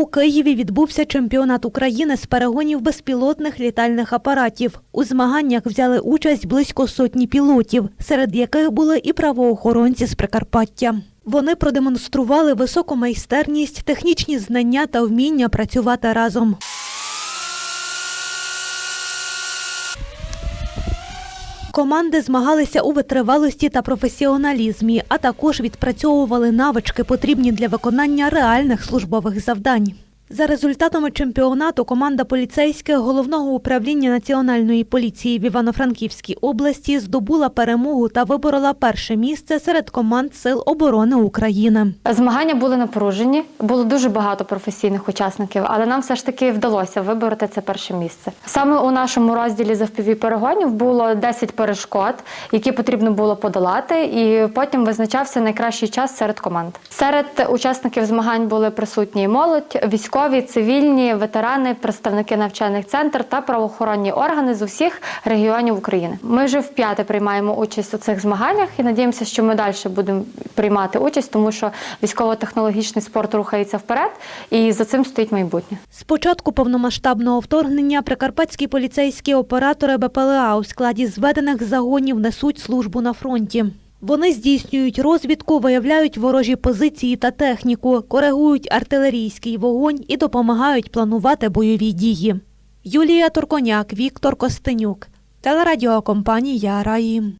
У Києві відбувся чемпіонат України з перегонів безпілотних літальних апаратів. У змаганнях взяли участь близько сотні пілотів, серед яких були і правоохоронці з Прикарпаття. Вони продемонстрували високу майстерність, технічні знання та вміння працювати разом. Команди змагалися у витривалості та професіоналізмі, а також відпрацьовували навички, потрібні для виконання реальних службових завдань. За результатами чемпіонату команда поліцейських головного управління національної поліції в Івано-Франківській області здобула перемогу та виборола перше місце серед команд Сил оборони України. Змагання були напружені, було дуже багато професійних учасників, але нам все ж таки вдалося вибороти це перше місце. Саме у нашому розділі завпіві перегонів було 10 перешкод, які потрібно було подолати, і потім визначався найкращий час серед команд. Серед учасників змагань були присутні молодь, військові, цивільні, ветерани, представники навчальних центрів та правоохоронні органи з усіх регіонів України. Ми вже вп'яте приймаємо участь у цих змаганнях і надіємося, що ми далі будемо приймати участь, тому що військово-технологічний спорт рухається вперед, і за цим стоїть майбутнє. З початку повномасштабного вторгнення прикарпатські поліцейські оператори БПЛА у складі зведених загонів несуть службу на фронті. Вони здійснюють розвідку, виявляють ворожі позиції та техніку, коригують артилерійський вогонь і допомагають планувати бойові дії. Юлія Турконяк, Віктор Костенюк. Телерадіокомпанія Раї.